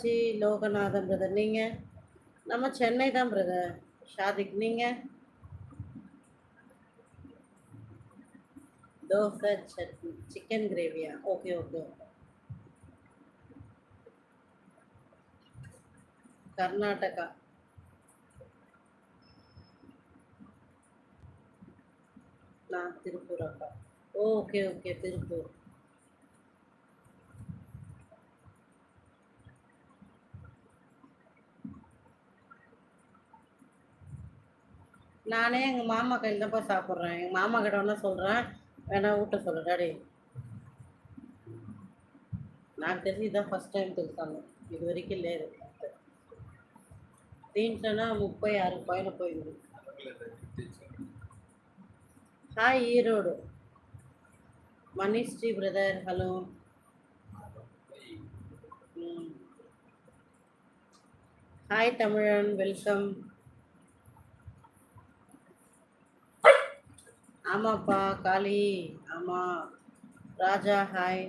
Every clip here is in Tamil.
சி லோகநாதன் பிரதர் நீங்கள் நம்ம சென்னை தான் பிரதர் ஷாதிக் நீங்கள் தோசை சட்னி சிக்கன் கிரேவியா ஓகே ஓகே கர்நாடகா. நான் திருப்பூர் அக்கா ஓகே ஓகே திருப்பூர். நானே எங்கள் மாமா கையில் தான் போய் சாப்பிட்றேன். எங்கள் மாமா கிட்ட வேணா சொல்கிறேன் வேணா ஊட்ட சொல்லு டாடி. நான் தெரிஞ்சு இதான் ஃபஸ்ட் டைம் தெரிஞ்சாங்க இது வரைக்கும் இல்லை தீன்ட்டனா முப்பது ஆறு பையனை போயிடுது. Hi Erode. Manish Sri brother hello hi Tamizhan welcome ஆமாப்பா காளி. ஆமாம் ராஜா ஹாய்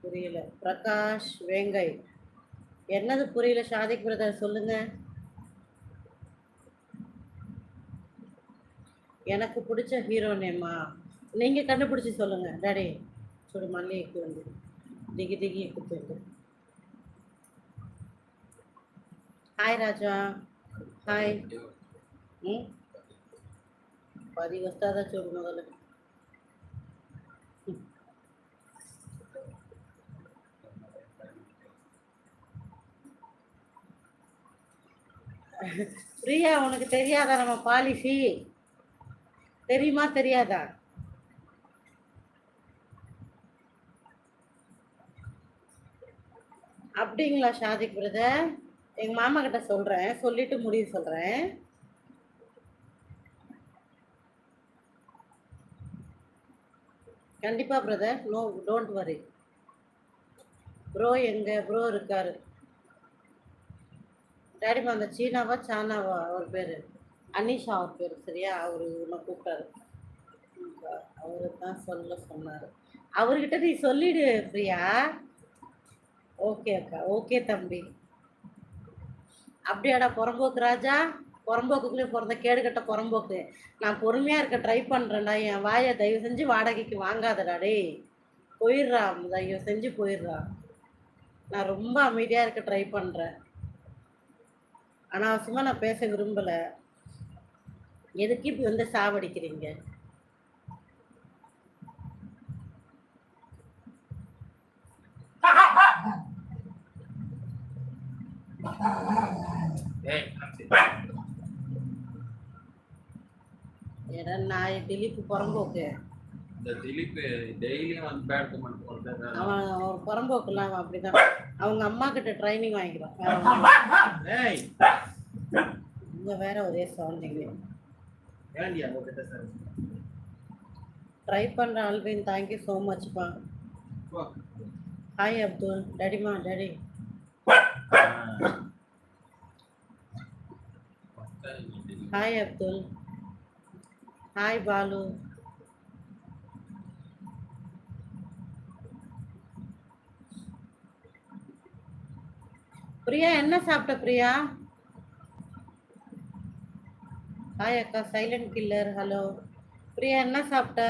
புரியல. பிரகாஷ் வேங்கை. என்னது புரியல ஷாதிக் பிரதர் சொல்லுங்க. எனக்கு பிடிச்ச ஹீரோ நேம்மா. நீங்கள் கண்டுபிடிச்சி சொல்லுங்கள் டேடி சொல்லு மல்லிகைக்கு வந்து. திகி திகி குத்துங்க హాయ్ రాజా హాయ్ ఉం? పది వస్తుందా చూడు మొదలు பிரியா உனக்கு தெரியாதா நம்ம பாலிசி தெரியுமா தெரியாதா அப்படிங்களா ஷாதிக் பிரதர் எங்க மாமா கிட்ட சொல்றேன். சொல்லிட்டு முடிவு சொல்றேன். கண்டிப்பா brother no don't worry bro எங்க? ப்ரோ இருக்காரு. டேடிமா அந்த சீனாவா சானாவா? அவர் பேர். அனிஷா அவர் பேர் சரியா? அவர் உன்னை கூப்பிட்டாரு. அவரு தான் சொல்ல சொன்னார். அவர்கிட்ட நீ சொல்லிடு பிரியா. ஓகே அக்கா. ஓகே தம்பி. அப்படியாடா புறம்போக்கு ராஜா? புறம்போக்குக்குள்ளே பிறந்த கேடுகட்ட புறம்போக்கு. நான் பொறுமையாக இருக்க ட்ரை பண்ணுறேன்டா என் வாயை தயவு செஞ்சு வாடகைக்கு வாங்காதடா டேய். போயிடுறா தயவு செஞ்சு போயிடுறா. நான் ரொம்ப அமைதியாக இருக்க ட்ரை பண்ணுறேன் அனாவசியமாக நான் பேச விரும்பலை. எதுக்கு இப்படி வந்து சாவடிக்கிறீங்க? ஏடா நான் திலீப் புறம்போக்கு. இந்த திலீப் டெய்லியும் வந்து பேட் கமெண்ட் போடுறது அவன் ஒரு புறம்போக்குலாம் அவன் அப்படிதான். அவங்க அம்மா கிட்ட ட்ரைனிங் வாங்கிக்கிறான். ஏய். இங்க வேற ஒரே சவுண்டிங் ஏன்டி அவங்க கிட்ட சார் ட்ரை பண்ற அல்வின் தேங்க்யூ ஸோ மச்ப்பா hi Abdul. டேடிமா daddy hi Abdul hi Balu Priya என்ன சாப்பிட்ட பிரியா? ஹாய் அக்கா. சைலண்ட் கில்லர் ஹலோ பிரியா என்ன சாப்பிட்ட?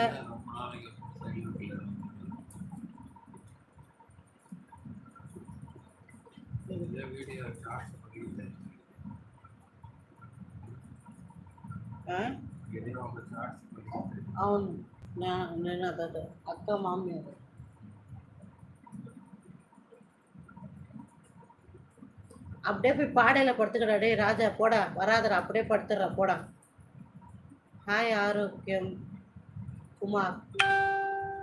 வீடியோ అవును నా- నేను అదే అక్క మామీ అది அப்படியே போய் பாடையில படுத்துக்கடா டேய் ராஜா போடா வராதடா அப்படியே படுத்துடுறா போடா ஹாய் ஆரோக்கியம் குமார்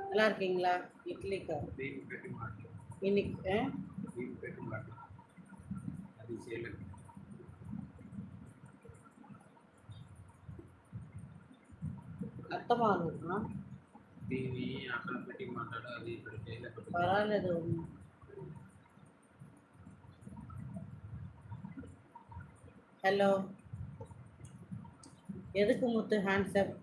நல்லா இருக்கீங்களா இட்லிக்கா இன்னைக்கு ஆ? అది చేయలేదు అత్తమా అనుకున్నా దీన్ని అక్కడ పెట్టి మాట్లాడు అది ఇక్కడ చేయలేదు పర్వాలేదు ஹலோ எதுக்கு முத்து ஹேண்ட்ஸ்அப்